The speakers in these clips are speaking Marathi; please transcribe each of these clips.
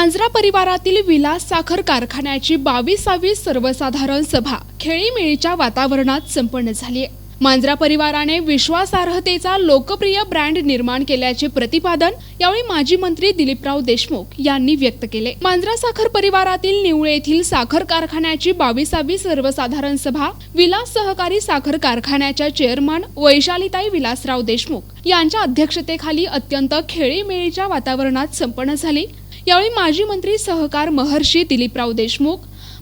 मांजरा परिवारातील विलास साखर कारखान्याची बावीसावी सर्वसाधारण सभा खेळीमेळीच्या वातावरणात संपन्न झाली आहे. मांजरा परिवाराने विश्वासार्हतेचा लोकप्रिय ब्रँड निर्माण केल्याचे प्रतिपादन यावेळी माजी मंत्री दिलीपराव देशमुख यांनी व्यक्त केले. मांजरा साखर परिवारातील निवळे येथील साखर कारखान्याची बावीसावी सर्वसाधारण सभा विलास सहकारी साखर कारखान्याच्या चेअरमन वैशालीताई विलासराव देशमुख यांच्या अध्यक्षतेखाली अत्यंत खेळीमेळीच्या वातावरणात संपन्न झाली. यावेळी माजी मंत्री सहकार महर्षी दिलीपराव देशमुख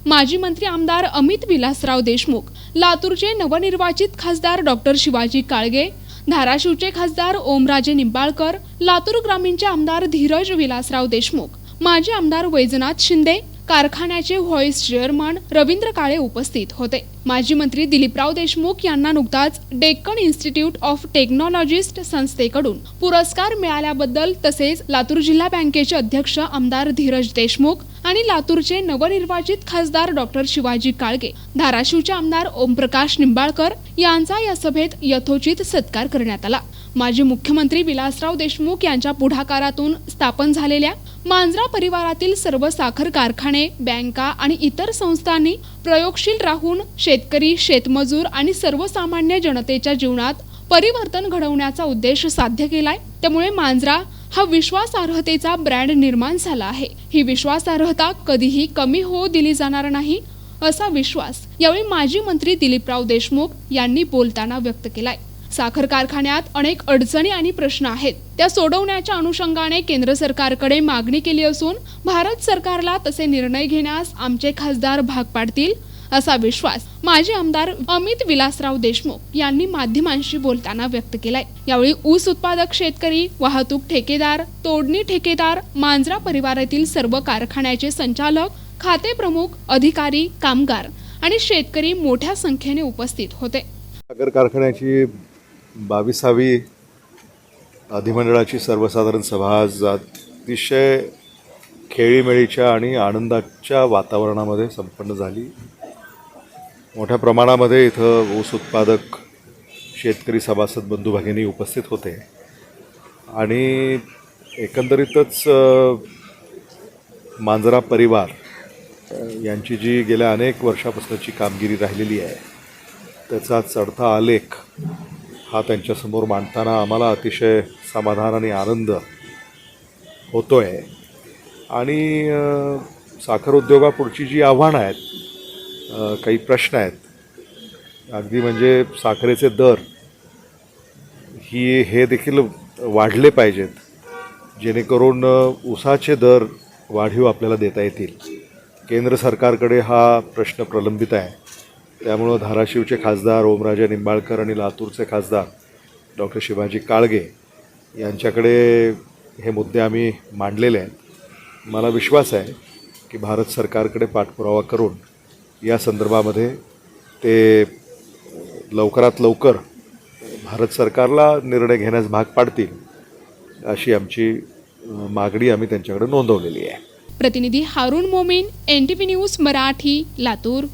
माजी मंत्री आमदार अमित विलासराव देशमुख लातूरचे नवनिर्वाचित खासदार डॉक्टर शिवाजी काळगे धाराशिवचे खासदार ओमराजे निंबाळकर लातूर ग्रामीणचे आमदार धीरज विलासराव देशमुख माजी आमदार वैजनाथ शिंदे कारखान्याचे व्हॉइस चेअरमन रवींद्र काळे उपस्थित होते. माजी मंत्री दिलीपराव देशमुख यांना नुकताच डेक्कन इन्स्टिट्यूट ऑफ टेक्नॉलॉजिस्ट संस्थेकडून पुरस्कार मिळाल्याबद्दल तसेच लातूर जिल्हा बँकेचे अध्यक्ष आमदार धीरज देशमुख आणि लातूरचे नवनिर्वाचित खासदार डॉक्टर शिवाजी काळगे धाराशिवचे आमदार ओमप्रकाश निंबाळकर यांचा या सभेत यथोचित सत्कार करण्यात आला. माजी मुख्यमंत्री विलासराव देशमुख यांच्या पुढाकारातून स्थापन झालेल्या मांजरा परिवारातील सर्व साखर कारखाने बँका आणि इतर संस्थांनी प्रयोगशील राहून शेतकरी शेतमजूर आणि सर्वसामान्य जनतेच्या जीवनात परिवर्तन घडवण्याचा उद्देश साध्य केलाय. त्यामुळे मांजरा हा विश्वासार्हतेचा ब्रँड निर्माण झाला आहे. ही विश्वासार्हता कधीही कमी होऊ दिली जाणार नाही असा विश्वास यावेळी माजी मंत्री दिलीपराव देशमुख यांनी बोलताना व्यक्त केलाय. साखर कारखान्यात अनेक अडचणी आणि प्रश्न आहेत. त्या सोडवण्याच्या अनुषंगाने केंद्र सरकारकडे मागणी केली असून भारत सरकारला तसे निर्णय घेण्यास आमचे खासदार भाग पाडतील असा विश्वास माजी आमदार अमित विलासराव देशमुख यांनी माध्यमांशी बोलताना व्यक्त केलाय. यावेळी ऊस उत्पादक शेतकरी वाहतूक ठेकेदार तोडणी ठेकेदार मांजरा परिवारातील सर्व कारखान्याचे संचालक खाते प्रमुख अधिकारी कामगार आणि शेतकरी मोठ्या संख्येने उपस्थित होते. साखर कारखान्याची बावीसावी अधिमंडळाची सर्वसाधारण सभा आज अतिशय खेळीमेळीच्या आणि आनंदाच्या वातावरणामध्ये संपन्न झाली. मोठ्या प्रमाणामध्ये इथं ऊस उत्पादक शेतकरी सभासद बंधू भगिनी उपस्थित होते. आणि एकंदरीतच मांजरा परिवार यांची जी गेल्या अनेक वर्षापासूनची कामगिरी राहिलेली आहे त्याचा चढता आलेख हा त्यांच्यासमोर मांडताना आम्हाला अतिशय समाधान आणि आनंद होतो आहे आणि साखर उद्योगापुढची जी आव्हानं आहेत काही प्रश्न आहेत अगदी म्हणजे साखरेचे दर ही हे देखील वाढले पाहिजेत जेणेकरून उसाचे दर वाढीव आपल्याला देता येतील. केंद्र सरकारकडे हा प्रश्न प्रलंबित आहे. त्यामुळं धाराशिवचे खासदार ओमराजे निंबाळकर आणि लातूरचे खासदार डॉक्टर शिवाजी काळगे यांच्याकडे हे मुद्दे आम्ही मांडलेले आहेत. मला विश्वास आहे की भारत सरकारकडे पाठपुरावा करून या संदर्भामध्ये ते लवकरात लवकर भारत सरकारला निर्णय घेण्यास भाग पाडतील अशी आमची मागणी आम्ही त्यांच्याकडे नोंदवलेली आहे. प्रतिनिधी Haroon Momin N T V news Marathi Latur.